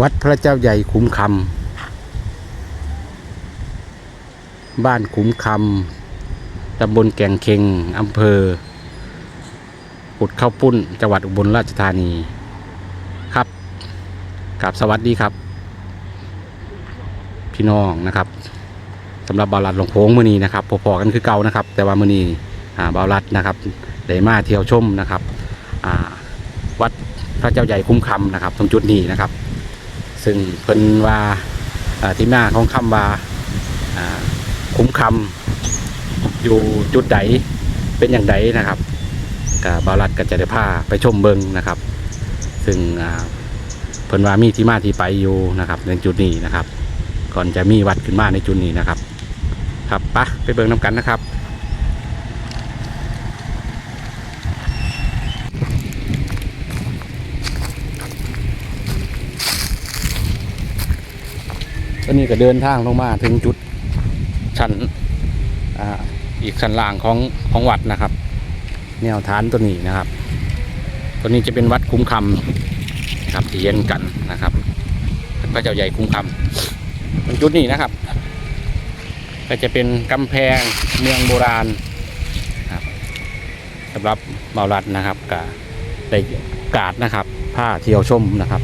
วัดพระเจ้าใหญ่คุ้มคำบ้านคุ้มคำตำบลแก่งเค็งอำเภอปุดเข้าปุ้นจังหวัดอุบลราชธานีครับกับสวัสดีครับ พี่น้องนะครับสำหรับบาลัดหลงโพงมือนี้นะครับพอๆกันคือเก่านะครับ แต่ว่ามือนี้อ่าบาลัดนะครับได้มาเที่ยวชมนะครับอ่าวัดพระเจ้าใหญ่คุ้มคำนะครับ ตรงจุดนี้นะครับ ซึ่งเพิ่นว่าที่มาของคำว่าคุ้มคำอยู่จุดใดเป็นอย่างใดนะครับกับบาลัดก็จะได้าไปชมเบิงนะครับ ซึ่งเพิ่นว่ามีที่มาที่ไปอยู่นะครับ ในจุดนี้นะครับ ก่อนจะมีวัดขึ้นมาในจุดนี้นะครับ ครับปะไปเบิงน้ำกันนะครับ ตอนนี้ก็เดินทางลงมาถึงจุดชั้นออีกชั้นล่างของของวัดนะครับ แนวฐานตัวนี้นะครับ ตัวนี้จะเป็นวัดคุ้มคำนะครับที่เย็นกันนะครับพระเจ้าใหญ่คุ้มคำตรงจุดนี้นะครับ ก็จะเป็นกำแพงเมืองโบราณครับสำหรับเมารัดนะครับกับได้กาดนะครับผ้าเที่ยวชมนะครับ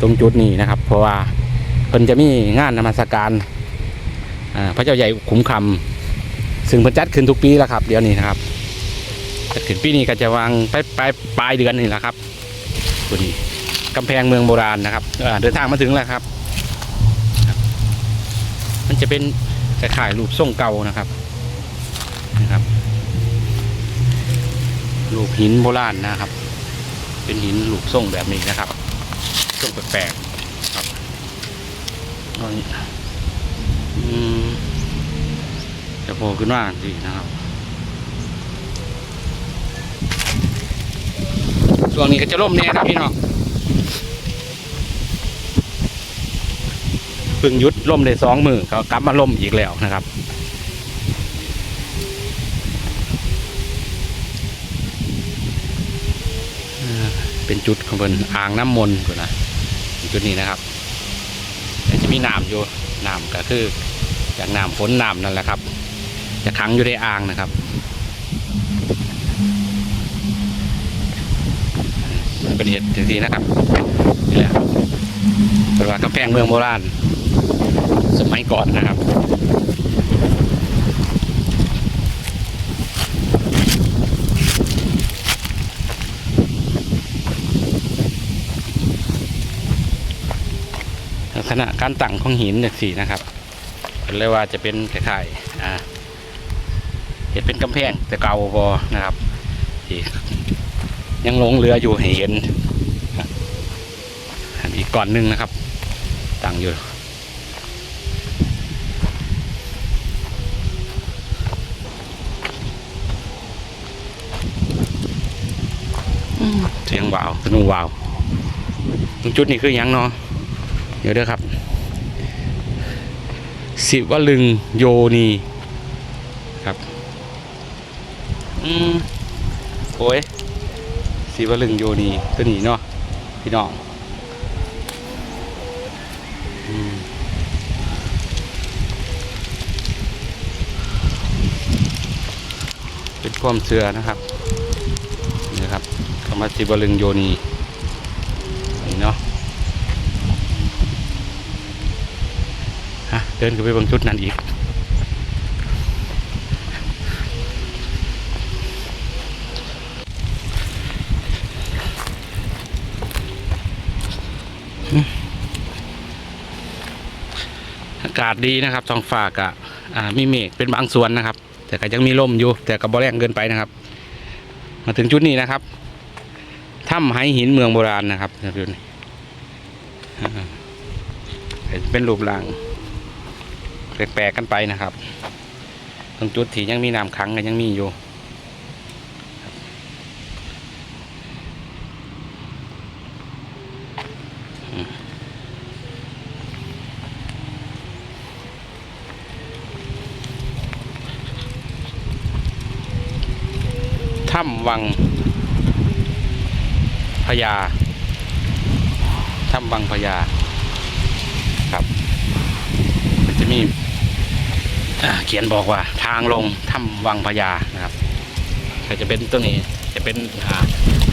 ตรงจุดนี้นะครับ เพราะว่า พิ่นจะมีงานนมัสการพระเจ้าใหญ่ขุมคำซึ่งเพิ่นจัดขึ้นทุกปีแล้วครับ เดี๋ยวนี้นะครับจัดขึ้นปีนี้ก็จะวางปลายปลายปลายเดือนนี่แหละครับตัวนี้กำแพงเมืองโบราณนะครับเดินทางมาถึงแล้วครับ มันจะเป็นคล้ายรูปทรงเก่านะครับนะครับรูปหินโบราณนะครับ เป็นหินรูปทรงแบบนี้นะครับทรงแปลกๆ เอาอย่างนี้จะโผล่ขึ้นมาสินะครับ ช่วงนี้ก็จะล่มแน่ครับพี่น้องพึ่งยุดล่มได้สองมือก็กลับมาล่มอีกแล้วนะครับเป็นจุดของเป็นอ่างน้ำมนต์ก่อนนะจุดนี้นะครับ มีน้ำอยู่น้ำก็คือจากน้ำฝนน้ำนั่นแหละครับ จะขังอยู่ในอ่างนะครับเป็นเหตุจริงๆนะครับนี่แหละเป็นว่ากำแพงเมืองโบราณ สมัยก่อนนะครับ กษณะการตั้งของหินจากสีนะครับเรียกว่าจะเป็นคล้ายๆอ่าเห็นเป็นกำแพงแต่เก่าพอนะครับที่ยังหลงเรืออยู่ให้เห็นอีกก่อนหนึ่งนะครับ ตั้งอยู่เสียงวาวสนุกวาวตรงจุดนี้คือยังเนาะ เดี๋ยวเด้อครับ สิวลึงโยนีครับอืมโอ้ยสิวลึงโยนีตัวนี้เนาะพี่น้องเป็นความเชื่อนะครับนี่นะครับคำว่าสิวลึงโยนีเนาะ ฮะเดินขึ้นไปบางชุดนั้นอีกอากาศดีนะครับท้องฟ้าก็อ่ามีเมฆเป็นบางส่วนนะครับ แต่ก็ยังมีลมอยู่ แต่ก็บ่แรงเกินไปนะครับ มาถึงจุดนี้นะครับถ้ำไหหินเมืองโบราณนะครับจุดนี้อ่าเป็นรูปร่าง แปลกๆกันไปนะครับตรงจุดที่ยังมีน้ำขังกันยังมีอยู่ถ้ำวังพญาถ้ำวังพญาครับมันจะมี เขียนบอกว่าทางลงถ้ำวังพญานะครับก็จะเป็นตรงนี้จะเป็น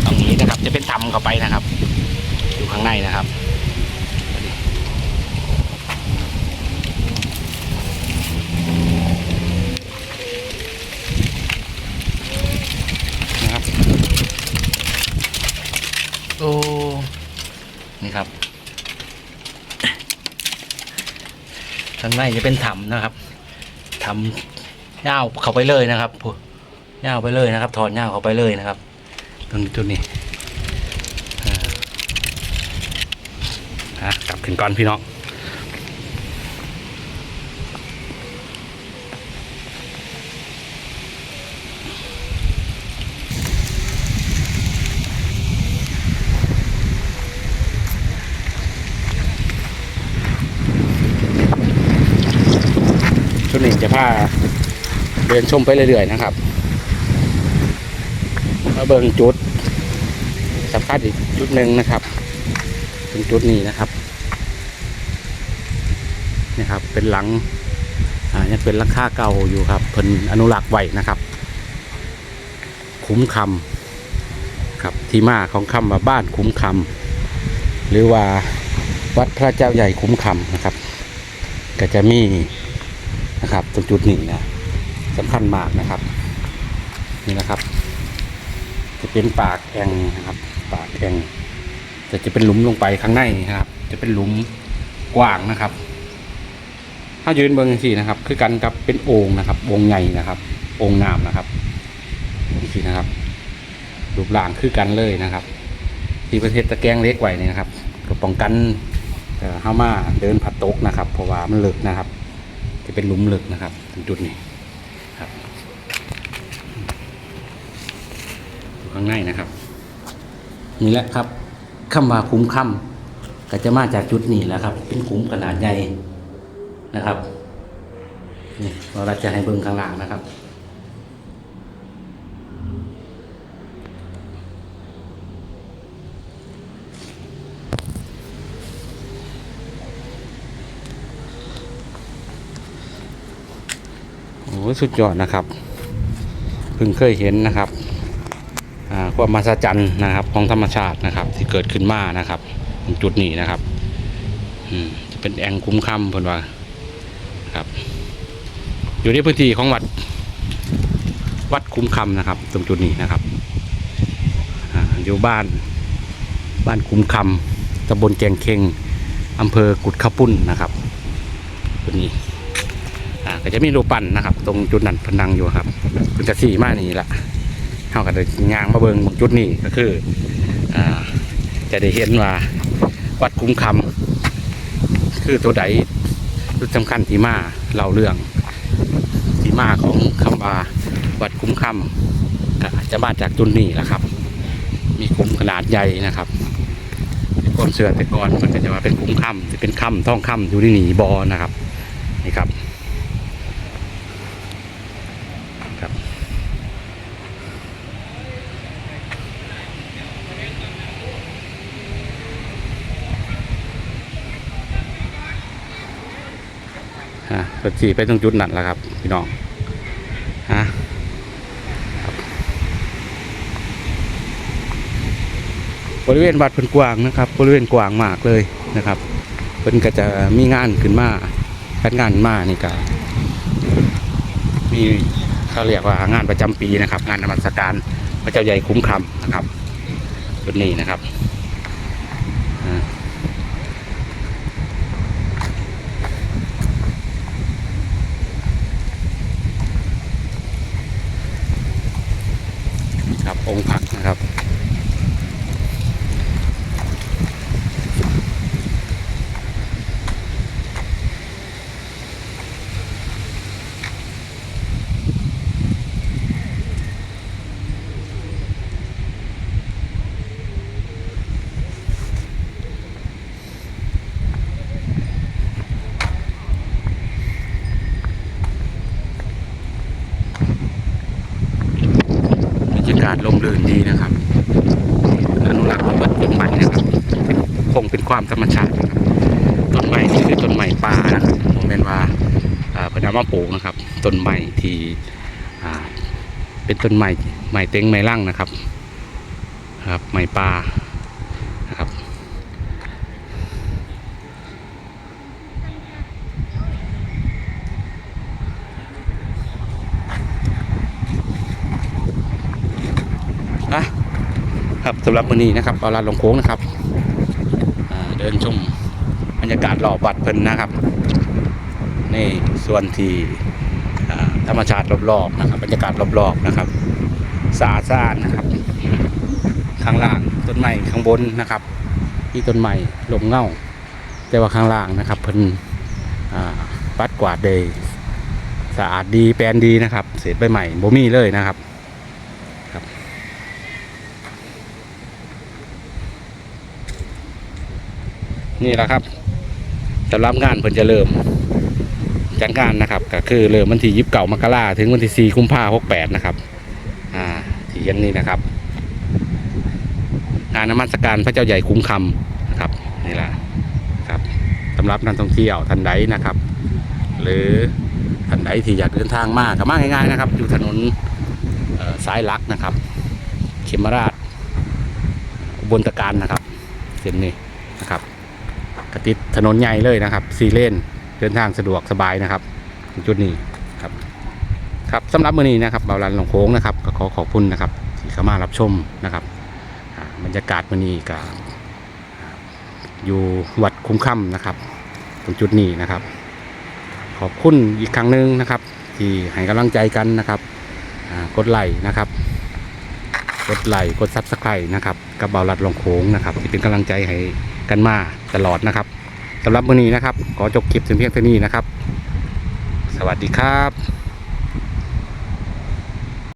ตรงนี้นะครับ จะเป็นถ้ำเข้าไปนะครับ อยู่ข้างในนะครับนะครับโอ้นี่ครับข้างในจะเป็นถ้ำนะครับ ถ้ำย่าวเข้าไปเลยนะครับย่าวไปเลยนะครับ ถอดย่าวเข้าไปเลยนะครับ ตรงนี้ตัวนี้กลับขึ้นก่อนพี่น้อง ชุดนี้จะพาเดินชมไปเรื่อยๆนะครับมาเบิ่งจุดสำคัญอีกจุดหนึ่งนะครับเป็นจุดนี้นะครับนี่ครับ เป็นหลังอ่ายังเป็นหลังคาเก่าอยู่ครับเพิ่นอนุรักษ์ไว้นะครับ คุ้มคำครับที่มาของคำว่าบ้านคุ้มคำหรือว่าวัดพระเจ้าใหญ่คุ้มคำนะครับ ก็จะมี นะครับตรงจุดนี้นะสำคัญมากนะครับ นี่นะครับ จะเป็นปากแองนะครับ ปากแองแต่จะเป็นหลุมลงไปข้างในนี่ครับ จะเป็นหลุมกว้างนะครับ ถ้ายืนเบิ้งสินะครับ คือกันกับเป็นโอ่งนะครับวงใหญ่นะครับโอ่งน้ำนะครับนี่สินะครับรูปร่างคือกันเลยนะครับ ที่ประเทศตะแกรงเล็กไว้นี่นะครับก็ป้องกันเอ่อเข้ามาเดินผัดตกนะครับ เพราะว่ามันลึกนะครับ จะเป็นหลุมลึกนะครับตรงจุดนี้ครับอยู่ข้างในนะครับนี่แหละครับคำว่าคุ้มค่ำก็จะมาจากจุดนี้แหละครับ เป็นคุ้มขนาดใหญ่นะครับนี่เราจะให้เบิ้งข้างล่างนะครับ โอ้สุดยอดนะครับเพิ่งเคยเห็นนะครับอ่าความมหัศจรรย์นะครับของธรรมชาตินะครับ ที่เกิดขึ้นมานะครับตรงจุดนี้นะครับอืมจะเป็นแองคุ้มค่ำเพิ่นว่าครับ อยู่ในพื้นที่ของวัดวัดคุ้มคำนะครับ ตรงจุดนี้นะครับอ่าอยู่บ้านบ้านคุ้มคำตำบลแกงเคงอำเภอกุดขปุ้นนะครับจุดนี้ ก็จะมีรูปปั้นนะครับ ตรงจุดนั้นพนังอยู่ครับคุณจะสี่มานี่ละเท่ากับยางมาเบิงจุดนี้ก็คืออ่าจะได้เห็นว่าวัดคุ้มคำคือตัวใดจุดสำคัญที่มาเล่าเรื่องที่มาของคำว่าวัดคุ้มคำก็จะมาจากจุดนี้แหละครับ มีคุ้มขนาดใหญ่นะครับความเสื่อแต่ก่อนมันก็จะว่าเป็นคุ้มคำจะเป็นคำท่องคำอยู่ที่หนีบอนะครับนี่ครับ ฮะรถจีไปตรงจุดนั้นแล้วครับ พี่น้องฮะบริเวณวัดเพิ่นกว้างนะครับ บริเวณกว้างมากเลยนะครับเพิ่นก็จะมีงานขึ้นมาจัดงานมานี่ก็มีเขาเรียกว่างานประจำปีนะครับ งานนมัสการพระเจ้าใหญ่คุ้มคำนะครับจุดนี้นะครับอ่าครับ รยากาศลมลื่นดีนะครับอนุรักษ์ไว้เปิดเป็นใหม่นะครับคงเป็นความธรรมชาตินะครับต้นไม้นี่คือต้นไม้ป่านะครับผมเป็นว่าอ่าเพนามาปลูกนะครับต้นไม้ที่เป็นต้นไม้ไม้เต็งไม้ร่างนะครับครับไม้ป่านะครับ นะครับสำหรับวันนี้นะครับเอาลานลงโค้งนะครับเดินชมบรรยากาศรอบัดเพิ่นนะครับในส่วนที่ธรรมชาติรอบๆนะครับบรรยากาศรอบๆนะครับสะอาดสะอาดนะครับ ข้างล่างต้นไม้ข้างบนนะครับที่ต้นไม้ลมเง่าแต่ว่าข้างล่างนะครับเพิ่นอ่าปัดกวาดเดยสะอาดดีแปลนดีนะครับ เศษใบใหม่บ่มีเลยนะครับ นี่แหละครับสำหรับงานเพิ่นจะเริ่มจัดงานนะครับ ก็คือเริ่มวันที่ยิบเก่ามกราถึงวันที่สี่กุมภาหกแปดนะครับ อ่าที่ยันนี้นะครับงานนมัสการพระเจ้าใหญ่คุ้มคำนะครับนี่แหละครับสำหรับนักท่องเที่ยวท่านใดนะครับ หรือท่านใดที่อยากเดินทางมากก็มาง่ายๆนะครับ อยู่ถนนสายลักนะครับ เขมราชอุบลตะการนะครับเส้นนี้นะครับ กติดถนนใหญ่เลยนะครับซีเลนเดินทางสะดวกสบายนะครับ จุดนี้ครับครับสำหรับมื้อนี้นะครับเบาลันหลงโค้งนะครับก็ขอขอบคุณนะครับที่เข้ามารับชมนะครับบรรยากาศมื้อนี้ก็อยู่วัดคุ้มค่ำนะครับ ตรงจุดนี้นะครับ ขอบคุณอีกครั้งหนึ่งนะครับ ที่ให้กำลังใจกันนะครับกดไลค์นะครับกดไลค์กดซับสไครต์นะครับกับเบาลัดลงโค้งนะครับ ที่เป็นกำลังใจให้ กันมาตลอดนะครับสำหรับมื้อนี้นะครับ ขอจบคลิปถึงเพียงเท่านี้นะครับ สวัสดีครับ